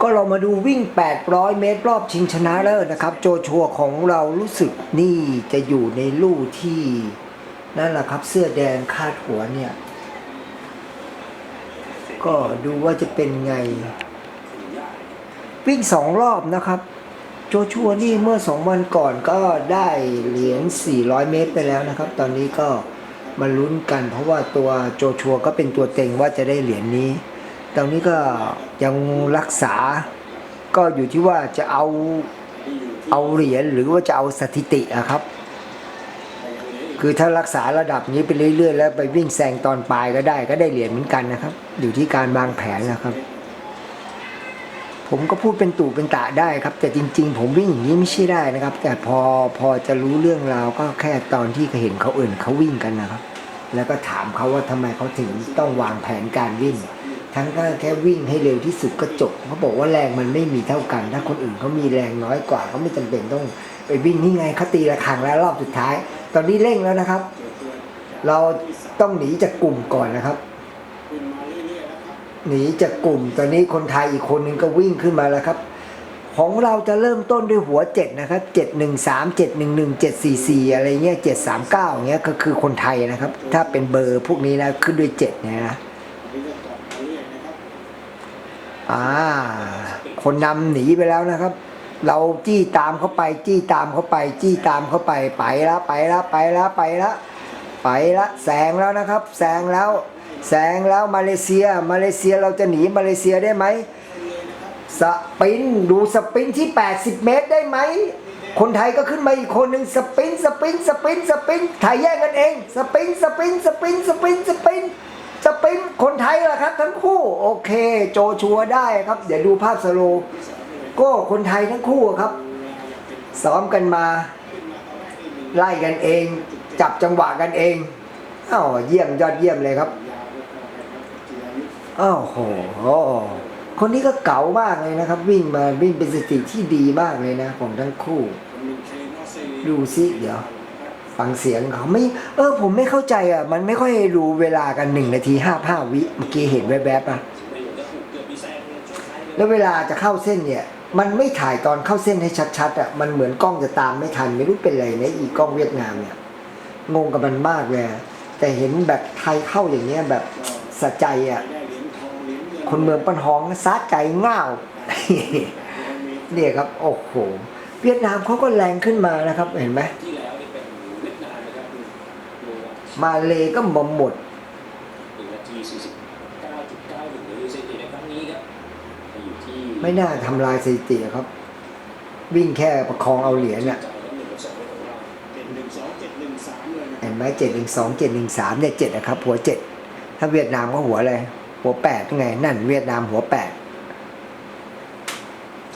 ก็เรามาดูวิ่ง 800 เมตรรอบชิงชนะเลิศนะครับ โจชัวของเรารู้สึกนี่จะอยู่ในลู่ที่นั่นแหละครับ เสื้อแดงคาดหัวเนี่ย ก็ดูว่าจะเป็นไง วิ่งสองรอบนะครับ โจชัวนี่เมื่อสองวันก่อนก็ได้เหรียญ 400 เมตรไปแล้วนะครับ ตอนนี้ก็มาลุ้นกันเพราะว่าตัวโจชัวก็เป็นตัวเต็งว่าจะได้เหรียญนี้ ตอนนี้ก็ยังรักษา ก็อยู่ที่ว่าจะเอาเอาเหรียญหรือว่าจะเอาสถิติอะครับ คือถ้ารักษาระดับนี้ไปเรื่อย ๆ แล้วไปวิ่งแซงตอนปลายก็ได้ก็ได้เหรียญเหมือนกันนะครับ อยู่ที่การวางแผนนะครับ ผมก็พูดเป็นตู่เป็นตะได้ครับ แต่จริง ๆ ผมวิ่งอย่างนี้ไม่ใช่ได้นะครับ แต่พอพอจะรู้เรื่องราวก็แค่ตอนที่เห็นเขาอื่นเขาวิ่งกันนะครับ แล้วก็ถามเขาว่าทำไมเขาถึงต้องวางแผนการวิ่ง ทั้งก็แค่วิ่งให้เร็วที่สุดก็จบเขาบอกว่าแรงมันไม่มีเท่ากัน ถ้าคนอื่นเขามีแรงน้อยกว่าเขาไม่จำเป็นต้องไปวิ่งนี่ไงเขาตีระฆังแล้วรอบสุดท้าย ตอนนี้เร่งแล้วนะครับ เราต้องหนีจากกลุ่มก่อนนะครับ หนีจากกลุ่ม ตอนนี้คนไทยอีกคนนึงก็วิ่งขึ้นมาแล้วครับ ของเราจะเริ่มต้นด้วยหัวเจ็ดนะครับเจ็ดหนึ่งสามเจ็ดหนึ่งหนึ่งเจ็ดสี่สี่อะไรเงี้ยเจ็ดสามเก้าเงี้ยก็คือคนไทยนะครับ ถ้าเป็นเบอร์พวกนี้นะขึ้นด้วยเจ็ดเนี่ยนะ อ่า คนนำหนีไปแล้วนะครับ เราจี้ตามเขาไป จี้ตามเขาไป จี้ตามเขาไป ไปแล้วไปแล้วไปแล้วไปแล้วไปแล้วแซงแล้วนะครับแซงแล้วแซงแล้วมาเลเซีย มาเลเซียเราจะหนีมาเลเซียได้ไหมสปรินดูสปรินที่ 80 เมตรได้ไหม คนไทยก็ขึ้นมาอีกคนหนึ่งสปรินสปรินสปรินสปรินไทยแย่งกันเอง สปรินสปรินสปรินสปรินสปรินสปรินคนไทยเหรอครับทั้งคู่ โอเค โจชัวได้ครับ เดี๋ยวดูภาพสโลว์ก็คนไทยทั้งคู่ครับ ซ้อมกันมา ไล่กันเอง จับจังหวะกันเองอ้าวเยี่ยมยอดเยี่ยมเลยครับอ้าวโหคนนี้ก็เก๋ามากเลยนะครับ วิ่งมาวิ่งเป็นสถิติที่ดีมากเลยนะของทั้งคู่ ดูซิเดี๋ยว ฟังเสียงเขาไม่เออผมไม่เข้าใจอะ มันไม่ค่อยรู้เวลากันหนึ่งนาทีห้าห้าวิเมื่อกี้เห็นแวบๆอะแล้วเวลาจะเข้าเส้นเนี่ย มันไม่ถ่ายตอนเข้าเส้นให้ชัดๆอะมันเหมือนกล้องจะตามไม่ทัน ไม่รู้เป็นไรนะอีกล้องเวียดนามเนี่ยงงกับมันมากเลยแต่เห็นแบบไทยเข้าอย่างเงี้ยแบบสะใจอะคนเมืองปันฮ้องซาใจง่าวเนี่ยครับโอ้โหเวียดนามเขาก็แรงขึ้นมานะครับเห็นไหม มาเลยก็มาหมดไม่น่าทำลายสถิติครับ วิ่งแค่ประคองเอาเหรียญน่ะเห็นไหมเจ็ดหนึ่งสองเจ็ดหนึ่งสามเนี่ยเจ็ดนะครับหัวเจ็ดถ้าเวียดนามก็หัวอะไรหัวแปดไงนั่นเวียดนามหัวแปด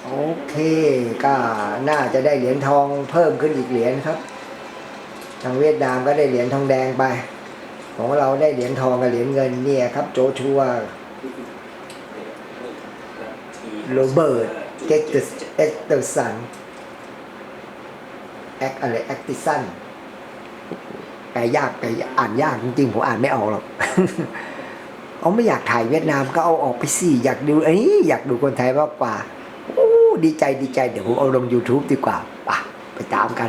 โอเคก็น่าจะได้เหรียญทองเพิ่มขึ้นอีกเหรียญครับ ทางเวียดนามก็ได้เหรียญทองแดงไป ของเราได้เหรียญทองกับเหรียญเงินเนี่ยครับ โจชัวโรเบิร์ตเกตเตอร์เอ็กเตอร์สันแอคอะไรแอคติสันแปลยากแปลอ่านยากจริงๆผมอ่านไม่ออกหรอกเอาไม่อยากถ่ายเวียดนามก็เอาออกไปสิอยากดูเอ้อยากดูคนไทยมากกว่า โอ้ดีใจดีใจเดี๋ยวผมเอาลง YouTube ดีกว่าไปไปตามกัน